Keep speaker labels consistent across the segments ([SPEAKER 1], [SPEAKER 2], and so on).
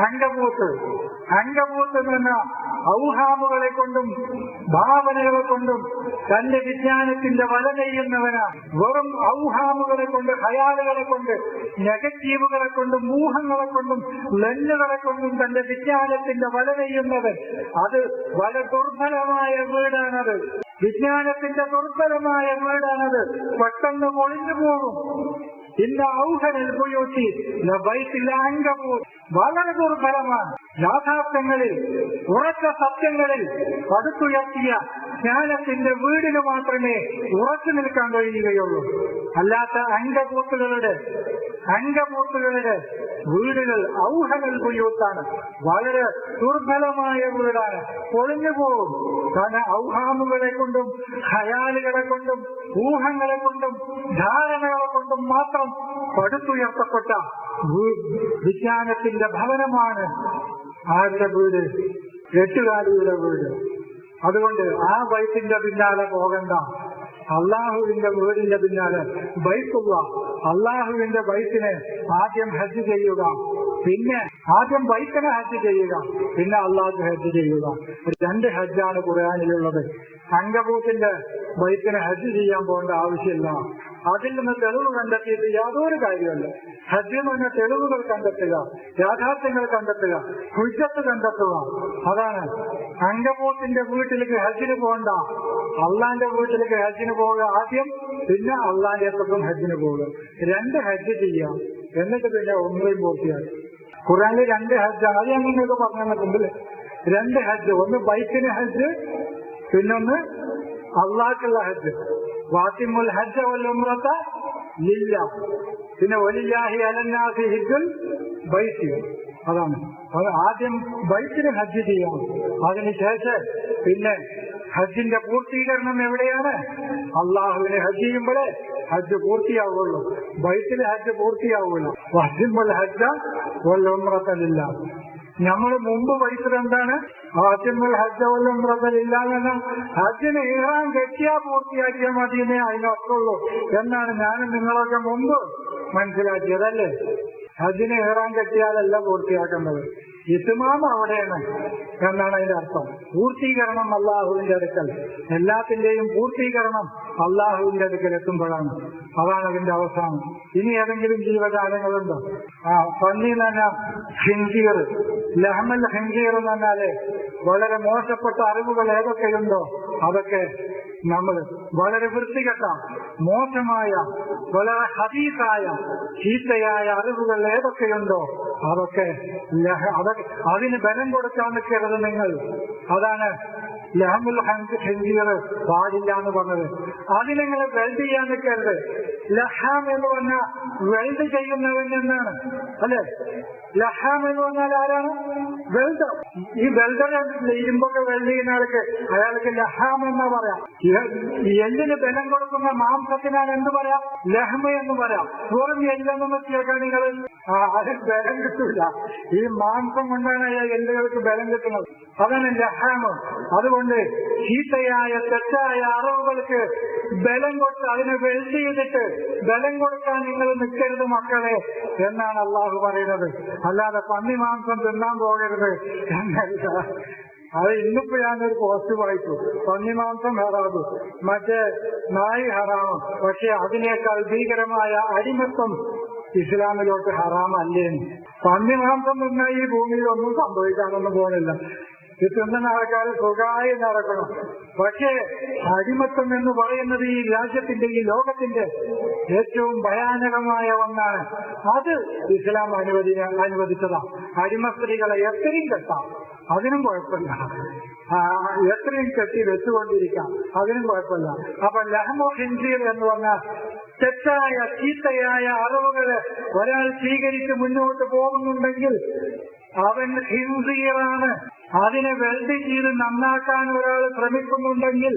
[SPEAKER 1] അങ്കപൂത്ത് അംഗഭൂത്ത് എന്ന് പറഞ്ഞാൽ ഔഹാമുകളെ കൊണ്ടും ഭാവനകളെ കൊണ്ടും തന്റെ വിജ്ഞാനത്തിന്റെ വല ചെയ്യുന്നവനാണ് വെറും ഔഹാമുകളെ കൊണ്ട് ഹയാലുകളെ കൊണ്ട് നെഗറ്റീവുകളെ കൊണ്ടും മൂഹങ്ങളെ കൊണ്ടും ലെന്നുകളെ കൊണ്ടും തന്റെ വിജ്ഞാനത്തിന്റെ വല നെയ്യുന്നവൻ അത് വല ദുർബലമായ വീടാണത് വിജ്ഞാനത്തിന്റെ ദുർബലമായ വീടാണത് പെട്ടെന്ന് പൊളിഞ്ഞു പോകും. ഇന്ന ഔഹനൽ ഉപയോഗിച്ച് വയസ്സില്ല അംഗപൂ വളരെ ദുർബലമാണ്. യാഥാർത്ഥ്യങ്ങളിൽ ഉറച്ച സത്യങ്ങളിൽ പടുത്തുയർത്തിയ ജ്ഞാനത്തിന്റെ വീടിന് മാത്രമേ ഉറച്ചു നിൽക്കാൻ കഴിയുകയുള്ളൂ. അല്ലാത്ത അംഗപൂത്തുകളുടെ അംഗപൂത്തുകളുടെ വീടുകൾ ഔഹനൽ ഉപയോഗത്താണ് വളരെ ദുർബലമായ വീടാണ്. പൊളിഞ്ഞു പോകും. കാരണം ഔഹാമുകളെ കൊണ്ടും ഹയാലുകളെ കൊണ്ടും ഊഹങ്ങളെ കൊണ്ടും ധാരണകളെ കൊണ്ടും മാത്രം പടുത്തുയർത്തപ്പെട്ട വിജ്ഞാനത്തിന്റെ ഭവനമാണ് ആരുടെ വീട്? എട്ടുകാലിയുടെ വീട്. അതുകൊണ്ട് ആ ബൈക്കിന്റെ പിന്നാലെ പോകണ്ട. അള്ളാഹുവിന്റെ വീടിന്റെ പിന്നാലെ ബൈക്കുള്ള അള്ളാഹുവിന്റെ ബൈക്കിനെ ആദ്യം ഹജ്ജ് ചെയ്യുക. പിന്നെ ആദ്യം ബൈക്കിനെ ഹജ്ജ് ചെയ്യുക. പിന്നെ അള്ളാഹു ഹജ്ജ് ചെയ്യുക. രണ്ട് ഹജ്ജാണ് ഖുർആാനിലുള്ളത്. അങ്കബൂത്തിന്റെ ബൈക്കിനെ ഹജ്ജ് ചെയ്യാൻ പോകേണ്ട ആവശ്യമില്ല. അതിൽ നിന്ന് തെളിവ് കണ്ടെത്തിയിട്ട് യാതൊരു കാര്യമല്ല. ഹജ്ജ് എന്ന് തെളിവുകൾ കണ്ടെത്തുക യാഥാർത്ഥ്യങ്ങൾ കണ്ടെത്തുക ഹുജ്ജത്ത് കണ്ടെത്തുക. അതാണ്. അങ്കബൂത്തിന്റെ വീട്ടിലേക്ക് ഹജ്ജിന് പോകണ്ട. അള്ളാന്റെ വീട്ടിലേക്ക് ഹജ്ജിന് പോവുക ആദ്യം പിന്നെ അള്ളാന്റെ അടുത്തും ഹജ്ജിന് പോവുക. രണ്ട് ഹജ്ജ് ചെയ്യാം എന്നിട്ട് പിന്നെ ഒന്നുകയും പൂർത്തിയാക്കി ഖുറാനിൽ രണ്ട് ഹജ്ജാണ്. അത് ഞാൻ നിങ്ങൾക്ക് രണ്ട് ഹജ്ജ്. ഒന്ന് ബൈക്കിന് ഹജ്ജ് പിന്നൊന്ന് അള്ളാഹ്ക്കുള്ള ഹജ്ജ്. വാത്തിമുൽ ഹജ്ജ വൽ ഉംറത ലില്ല. പിന്നെ വലില്ലാഹി അലന്നാസി ഹിജ്ജുൽ ബൈത്തി. അതാണ്. അത് ആദ്യം ബൈക്കിന് ഹജ്ജ് ചെയ്യണം അതിനുശേഷം പിന്നെ ഹജ്ജിന്റെ പൂർത്തീകരണം എവിടെയാണ്? അള്ളാഹുവിനെ ഹജ്ജ് ചെയ്യുമ്പോഴേ ഹജ്ജ് പൂർത്തിയാവുള്ളൂ. ബൈക്കിൽ ഹജ്ജ് പൂർത്തിയാവുള്ളൂ. വഹിമുൽ ഹജ്ജ വൽ ഉംറതലില്ല നമ്മൾ മുമ്പ് പഠിച്ചത് എന്താണ്? ആദ്യങ്ങൾ ഹജ്ജ വൽ ഉംറതലില്ല എന്ന ഹജ്ജിന് ഇറാൻ കെട്ടിയാ പൂർത്തിയാക്കിയാൽ മതിയെന്നേ അതിനൊക്കുള്ളൂ എന്നാണ് ഞാനും നിങ്ങളൊക്കെ മുമ്പ് മനസ്സിലാക്കിയതല്ലേ ഹജ്ജിന് ഇറാൻ കെട്ടിയാലല്ല പൂർത്തിയാക്കേണ്ടത്. ഇസ്മാം അവിടെയാണ് എന്നാണ് അതിന്റെ അർത്ഥം. പൂർത്തീകരണം അള്ളാഹുവിന്റെ അടുക്കൽ. എല്ലാത്തിന്റെയും പൂർത്തീകരണം അള്ളാഹുവിന്റെ അടുക്കൽ എത്തുമ്പോഴാണ്. അതാണ് അതിന്റെ അവസാനം. ഇനി ഏതെങ്കിലും ജീവജാലങ്ങളുണ്ടോ? ആ പന്നി പറഞ്ഞാൽ ഹിൻജീർ ലഹമൽ ഹിൻജീർ എന്ന് പറഞ്ഞാൽ വളരെ മോശപ്പെട്ട അറിവുകൾ ഏതൊക്കെയുണ്ടോ? അതൊക്കെ നമ്മൾ വളരെ വൃത്തികെട്ട മോശമായ വളരെ ഹദീസായ ചീത്തയായ അറിവുകൾ ഏതൊക്കെയുണ്ടോ അതൊക്കെ അതിന് ബലം കൊടുക്കാൻ നിൽക്കരുത് നിങ്ങൾ. അതാണ് ലഹമുൽ ഹെഞ്ചികൾ പാടില്ല എന്ന് പറഞ്ഞത്. അതിനങ്ങൾ വെൽഡ് ചെയ്യാൻ നിൽക്കരുത്? ലഹാം എന്ന് പറഞ്ഞാൽ വെൽഡ് ചെയ്യുന്നവൻ എന്നാണ് അല്ലെ? ലഹാം എന്ന് പറഞ്ഞാൽ ആരാണ്? വെൽഡർ. ഈ വെൽഡർ ഇരുമ്പൊക്കെ വെൽഡ് ചെയ്യുന്ന ആൾക്ക് അയാൾക്ക് ലഹാം എന്ന് പറയാം. എല്ലിന് ബലം കൊടുക്കുന്ന മാംസത്തിനാണ് എന്ത് പറയാം? ലഹമ എന്ന് പറയാം. വെറും എല്ലെന്ന് കേൾക്കാൻ നിങ്ങൾ അത് ബലം കിട്ടൂല. ഈ മാംസം കൊണ്ടാണ് എല്ലുകൾക്ക് ബലം കിട്ടുന്നത്. അതാണ് ലഹാമ് അതുകൊണ്ട് ചീത്തയായ തെറ്റായ അറിവുകൾക്ക് ബലം കൊടുത്ത് അതിനെ വെൽഡ് ചെയ്തിട്ട് ബലം കൊടുക്കാൻ നിങ്ങൾ നിൽക്കരുത് മക്കളെ എന്നാണ് അള്ളാഹു പറയുന്നത്. അല്ലാതെ പന്നി മാംസം തിന്നാൻ പോകരുത് എന്നല്ല. അത് ഇന്നിപ്പോ ഞാനൊരു പോസ്റ്റ് വായിച്ചു. പന്നിമാംസം ഹറാബ് മറ്റേ നായി ഹറാമ്. പക്ഷെ അതിനേക്കാൾ ഭീകരമായ അടിമത്വം ഇസ്ലാമിലോട്ട് പന്നി മാംസം തിന്നാൽ ഈ ഭൂമിയിൽ ഒന്നും സംഭവിക്കാനൊന്നും പോകുന്നില്ല. തിന്നുന്ന ആൾക്കാർ സുഖമായി നടക്കണം. പക്ഷേ അടിമത്തം എന്ന് പറയുന്നത് ഈ രാജ്യത്തിന്റെ ഈ ലോകത്തിന്റെ ഏറ്റവും ഭയാനകമായ ഒന്നാണ്. അത് ഇസ്ലാം അനുവദി അനുവദിച്ചതാ. അടിമ സ്ത്രീകളെ എത്രയും കെട്ടാം. അതിനും കുഴപ്പമില്ല. എത്രയും കെട്ടി വെച്ചുകൊണ്ടിരിക്കാം. അതിനും കുഴപ്പമില്ല. അപ്പൊ ലഹമോ ഹിൻസീർ എന്ന് പറഞ്ഞാൽ തെറ്റായ ചീത്തയായ അറിവുകൾ ഒരാൾ സ്വീകരിച്ച് മുന്നോട്ട് പോകുന്നുണ്ടെങ്കിൽ അവൻ ഹിൻസീറാണ്. അതിനെ വെൽഡ് ചെയ്ത് നന്നാക്കാൻ ഒരാൾ ശ്രമിക്കുന്നുണ്ടെങ്കിൽ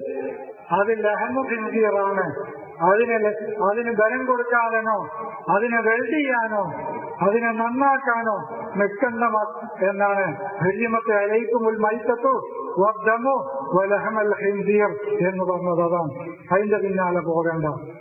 [SPEAKER 1] അത് ലഹമ ഹിൻസീറാണ് അതിന് അതിന് ബലം കൊടുക്കാനോ അതിനെ വെൽഡ് ചെയ്യാനോ അതിനെ നന്നാക്കാനോ നിൽക്കണ്ട മ- എന്നാണ് ഹരിമത്തെ അലയിക്കുമ്പോൾ മൈത്തത്തു. വർദ്ധമോ വലഹമൽ ഹിൻസീർ എന്ന് പറഞ്ഞത് അതാണ്. അതിന്റെ പിന്നാലെ പോകേണ്ട.